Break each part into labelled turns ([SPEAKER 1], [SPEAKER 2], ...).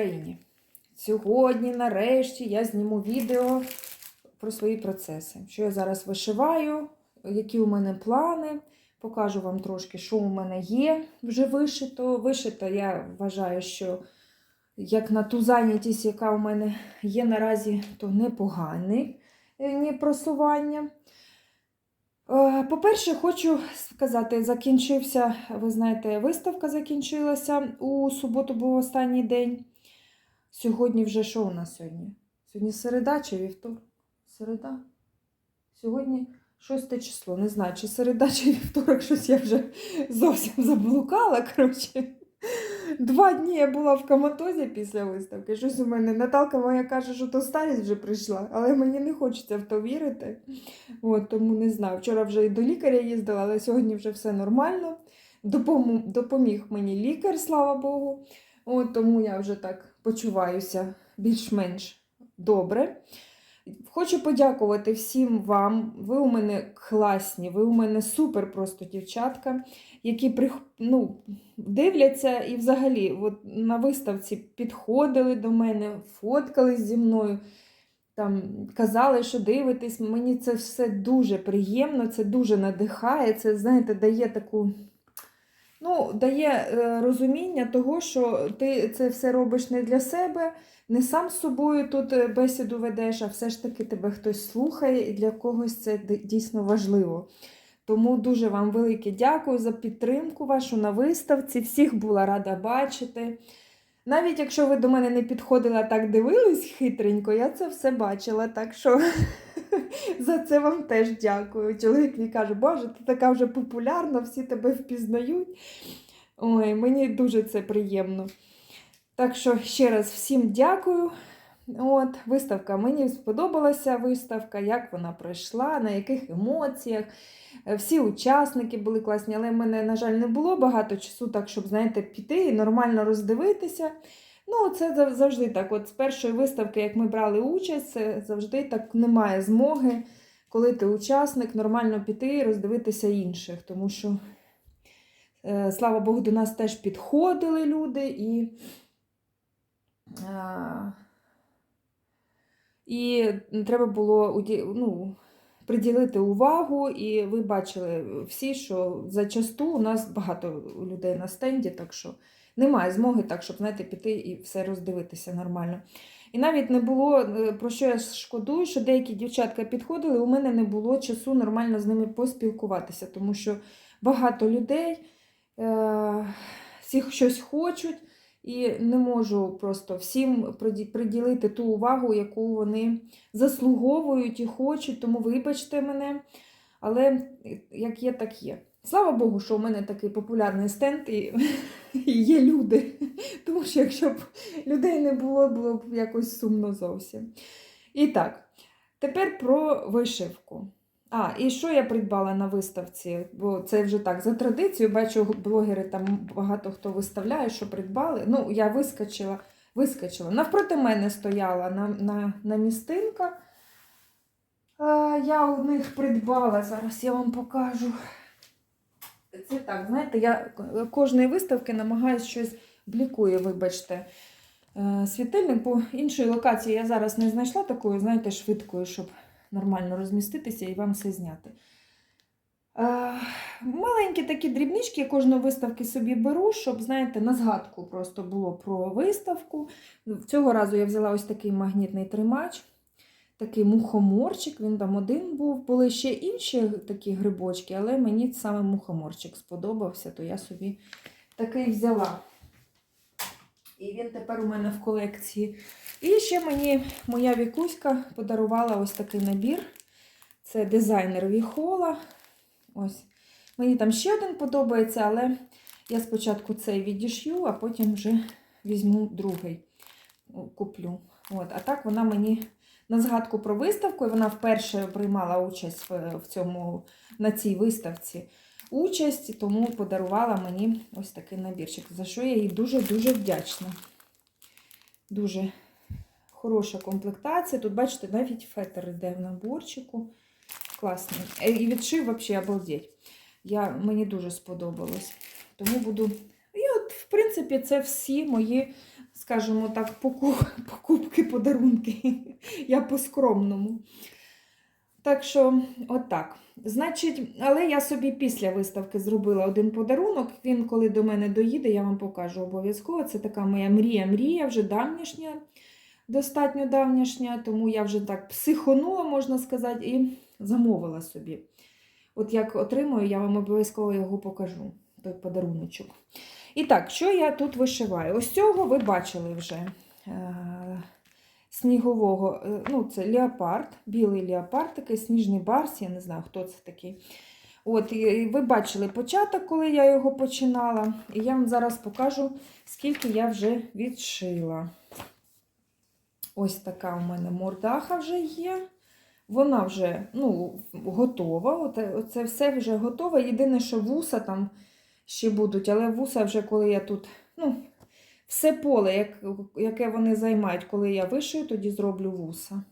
[SPEAKER 1] Україні! Сьогодні, нарешті, я зніму відео про свої процеси. Що я зараз вишиваю, які у мене плани. Покажу вам трошки, що у мене є вже вишито. Вишито, я вважаю, що як на ту зайнятість, яка у мене є наразі, то непогане просування. Е, По-перше, хочу сказати, закінчився, ви знаєте, виставка закінчилася. У суботу був останній день. Сьогодні вже що у нас сьогодні? Сьогодні середа чи вівторок? Середа? Сьогодні 6 число. Не знаю, чи середа, чи вівторок, щось я вже зовсім заблукала. Коротше. Два дні я була в коматозі після виставки. Щось у мене Наталка моя каже, що то старість вже прийшла, але мені не хочеться в то вірити. От, тому не знаю. Вчора вже і до лікаря їздила, але сьогодні вже все нормально. Допом... Допоміг мені лікар, слава Богу. От, тому я вже так почуваюся більш-менш добре. Хочу подякувати всім вам. Ви у мене класні, ви у мене супер просто дівчатка, які ну, дивляться і взагалі от на виставці підходили до мене, фоткались зі мною, там, казали, що дивитесь. Мені це все дуже приємно, це дуже надихає, це, знаєте, дає таку. Ну, дає е, розуміння того, що ти це все робиш не для себе, не сам з собою тут е, бесіду ведеш, а все ж таки тебе хтось слухає, і для когось це дійсно важливо. Тому дуже вам велике дякую за підтримку вашу на виставці. Всіх була рада бачити. Навіть якщо ви до мене не підходили, а так дивились хитренько, я це все бачила. Так що за це вам теж дякую. Чоловік мій каже, Боже, ти така вже популярна, всі тебе впізнають. Ой, мені дуже це приємно. Так що ще раз всім дякую. От, виставка. Мені сподобалася виставка, як вона пройшла, на яких емоціях. Е, Всі учасники були класні, але в мене, на жаль, не було багато часу, так, щоб, знаєте, піти і нормально роздивитися. Ну, це завжди так. От з першої виставки, як ми брали участь, це завжди так немає змоги, коли ти учасник, нормально піти і роздивитися інших. Тому що, е, слава Богу, до нас теж підходили люди і. І треба було ну, приділити увагу, і ви бачили всі, що зачасту у нас багато людей на стенді, так що немає змоги так, щоб знаєте, піти і все роздивитися нормально. І навіть не було, е, про що я шкодую, що деякі дівчатка підходили, у мене не було часу нормально з ними поспілкуватися, тому що багато людей е- всі щось хочуть. І не можу просто всім приділити ту увагу, яку вони заслуговують і хочуть, тому вибачте мене. Але як є, так є. Слава Богу, що у мене такий популярний стенд і, є люди. Тому що якщо б людей не було, було б якось сумно зовсім. І так, тепер про вишивку. А, і що я придбала на виставці? Бо це вже так, за традицією, бачу, блогери там багато хто виставляє, що придбали. Ну, я вискочила, вискочила. Навпроти мене стояла на, на, на містинка. Я у них придбала, зараз я вам покажу. Це так, знаєте, я кожної виставки намагаюся щось блікує, вибачте. Е, Світильник по іншої локації я зараз не знайшла такою, знаєте, швидкою, щоб нормально розміститися і вам все зняти. Е, Маленькі такі дрібнички я кожної виставки собі беру, щоб, знаєте, на згадку просто було про виставку. Цього разу я взяла ось такий магнітний тримач, такий мухоморчик, він там один був. Були ще інші такі грибочки, але мені саме мухоморчик сподобався, то я собі такий взяла. І він тепер у мене в колекції. І ще мені моя вікуська подарувала ось такий набір. Це дизайнер Віхола. Ось. Мені там ще один подобається, але я спочатку цей відішью, а потім вже візьму другий. Куплю. От. А так вона мені на згадку про виставку, і вона вперше приймала участь в, цьому, на цій виставці. Участь, тому подарувала мені ось такий набірчик, за що я їй дуже-дуже вдячна. Дуже хороша комплектація. Тут, бачите, навіть фетр йде в наборчику. Класний. Е, І відшив взагалі обалдеть. Я, мені дуже сподобалось. Тому буду. І от, в принципі, це всі мої скажімо так, покупки, подарунки. Я по-скромному. Так що, отак. Значить, але я собі після виставки зробила один подарунок. Він, коли до мене доїде, я вам покажу обов'язково. Це така моя мрія-мрія, вже давнішня, достатньо давнішня, тому я вже так психонула, можна сказати, і замовила собі. От як отримую, я вам обов'язково його покажу, той подаруночок. І так, що я тут вишиваю? Ось цього ви бачили вже. Е, Снігового, е, ну, це леопард, білий леопард, такий сніжний барс, я не знаю, хто це такий. От, і ви бачили початок, коли я його починала. І я вам зараз покажу, скільки я вже відшила. Ось така у мене мордаха вже є. Вона вже ну, готова. Оце, оце все вже готове. Єдине, що вуса там ще будуть, але вуса вже коли я тут. ну, Все поле, як, яке вони займають, коли я вишию, тоді зроблю вуса.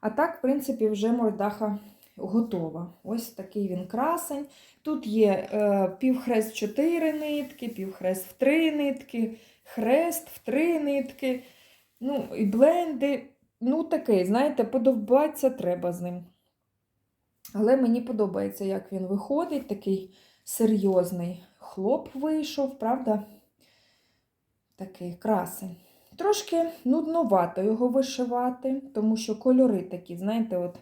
[SPEAKER 1] А так, в принципі, вже мордаха готова. Ось такий він красень. Тут є е, півхрест 4 нитки, півхрест в 3 нитки, хрест в 3 нитки. Ну, і бленди. Ну, такий, знаєте, подобатися треба з ним. Але мені подобається, як він виходить, такий серйозний хлоп вийшов, правда? Такий красень. Трошки нудновато його вишивати, тому що кольори такі, знаєте, от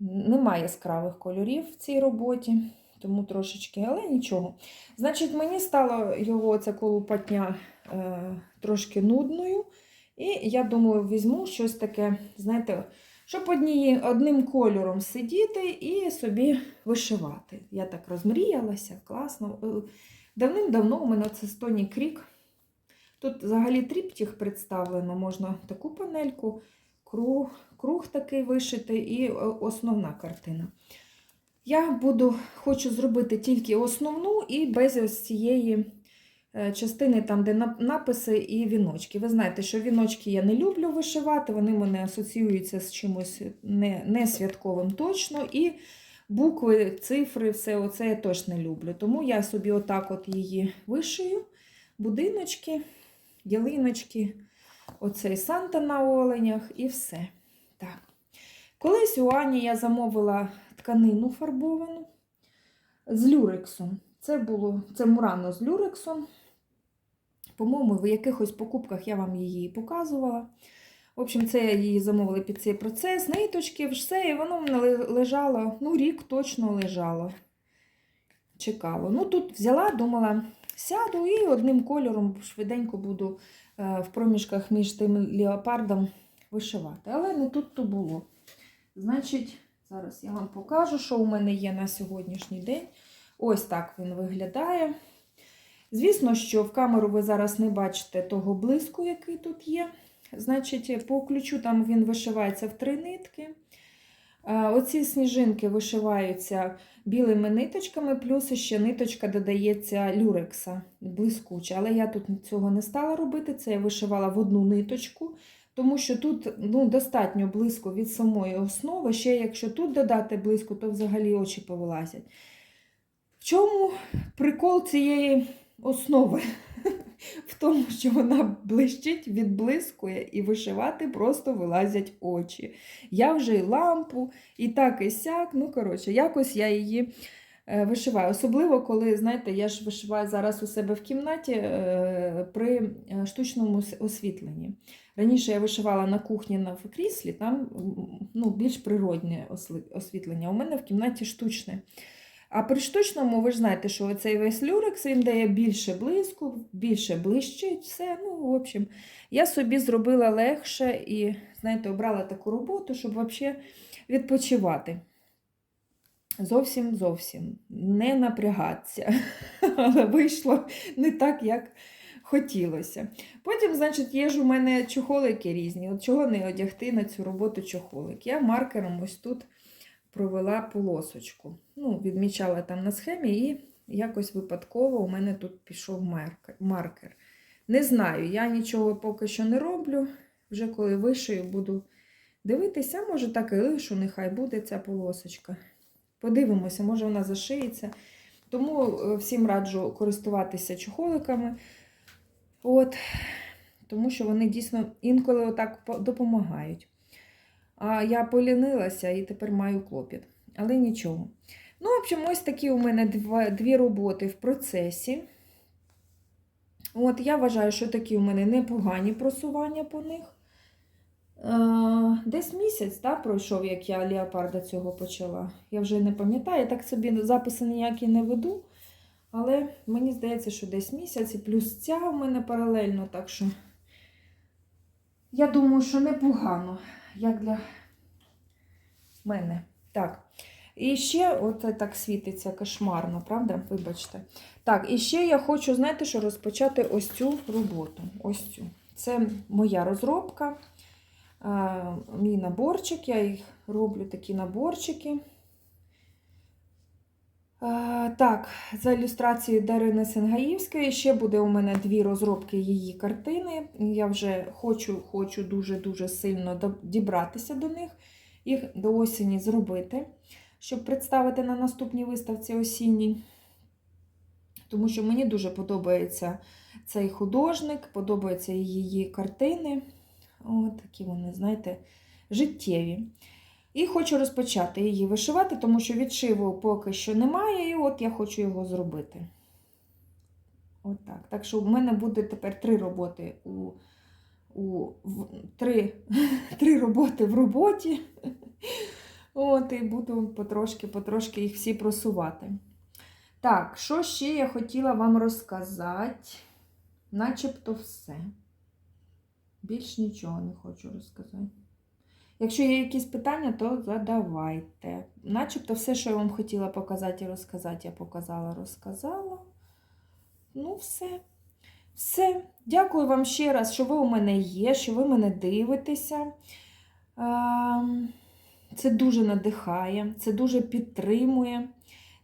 [SPEAKER 1] немає яскравих кольорів в цій роботі, тому трошечки, але нічого. Значить, мені стало його ця колупатня е, трошки нудною. І я думаю, візьму щось таке, знаєте, щоб одні, одним кольором сидіти і собі вишивати. Я так розмріялася, класно. Е, Давним-давно у мене це Стоні Крік. Тут взагалі тріптіх представлено, можна таку панельку, круг, круг такий вишити і е, основна картина. Я буду, хочу зробити тільки основну і без ось цієї частини, там, де написи і віночки. Ви знаєте, що віночки я не люблю вишивати, вони мене асоціюються з чимось не, не святковим точно. І букви, цифри, все оце я теж не люблю. Тому я собі отак от її вишию, будиночки ялиночки, оцей Санта на оленях і все. Так. Колись у Ані я замовила тканину фарбовану з люрексом. Це було це Мурано з люрексом. По-моєму, в якихось покупках я вам її показувала. В общем, це я її замовила під цей процес, ниточки, все, і воно лежало, ну, рік точно лежало. Чекало. Ну, тут взяла, думала, сяду і одним кольором швиденько буду е, в проміжках між тим леопардом вишивати. Але не тут то було. Значить, зараз я вам покажу, що у мене є на сьогоднішній день. Ось так він виглядає. Звісно, що в камеру ви зараз не бачите того блиску, який тут є. Значить, по ключу там він вишивається в три нитки. Е, Оці сніжинки вишиваються білими ниточками, плюс ще ниточка додається люрекса блискуча. Але я тут цього не стала робити, це я вишивала в одну ниточку, тому що тут ну, достатньо близько від самої основи. Ще якщо тут додати близько, то взагалі очі повилазять. В чому прикол цієї основи? В тому, що вона блищить, відблискує, і вишивати просто вилазять очі. Я вже і лампу, і так, і сяк. Ну, коротше, якось я її е, вишиваю. Особливо, коли, знаєте, я ж вишиваю зараз у себе в кімнаті е, при е, штучному освітленні. Раніше я вишивала на кухні на кріслі, там ну, більш природне освітлення. У мене в кімнаті штучне. А при штучному, ви ж знаєте, що цей весь люрекс він дає більше блиску, більше блищить, все. Ну, в общем, я собі зробила легше і, знаєте, обрала таку роботу, щоб взагалі відпочивати. Зовсім зовсім не напрягатися. Але вийшло не так, як хотілося. Потім, значить, є ж у мене чохолики різні. От чого не одягти на цю роботу чохолик? Я маркером ось тут провела полосочку. Ну, відмічала там на схемі, і якось випадково у мене тут пішов маркер. Не знаю, я нічого поки що не роблю. Вже коли вишию, буду дивитися, може так і лишу, нехай буде ця полосочка. Подивимося, може вона зашиється. Тому е, всім раджу користуватися чохоликами. От. тому що вони дійсно інколи отак допомагають. А я полінилася і тепер маю клопіт. Але нічого. Ну, в общем, ось такі у мене дві роботи в процесі. От, я вважаю, що такі у мене непогані просування по них. Десь місяць да, пройшов, як я леопарда цього почала. Я вже не пам'ятаю, я так собі записи ніякі не веду. Але мені здається, що десь місяць і плюс ця у мене паралельно, так що я думаю, що непогано, як для мене. Так. І ще, от так світиться кошмарно, правда? Вибачте. Так, і ще я хочу, знаєте, що розпочати ось цю роботу. Ось цю. Це моя розробка, мій наборчик. Я їх роблю такі наборчики. А, так, за ілюстрацією Дарини Сенгаївської. Ще буде у мене дві розробки її картини. Я вже хочу, хочу дуже-дуже сильно дібратися до них, їх до осені зробити, щоб представити на наступній виставці осінній. Тому що мені дуже подобається цей художник, подобаються її картини. От такі вони, знаєте, життєві. І хочу розпочати її вишивати, тому що відшиву поки що немає, і от я хочу його зробити. От так. Так що в мене буде тепер три роботи у, у в, три, три роботи в роботі. От, і буду потрошки-потрошки їх всі просувати. Так, що ще я хотіла вам розказати? Начебто все. Більш нічого не хочу розказати. Якщо є якісь питання, то задавайте. Начебто все, що я вам хотіла показати і розказати, я показала, розказала. Ну, все. Все. Дякую вам ще раз, що ви у мене є, що ви мене дивитеся. Ем, Це дуже надихає, це дуже підтримує.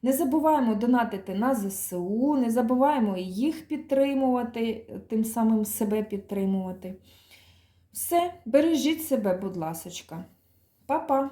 [SPEAKER 1] Не забуваємо донатити на ЗСУ, не забуваємо їх підтримувати, тим самим себе підтримувати. Все, бережіть себе, будь ласочка. Па-па!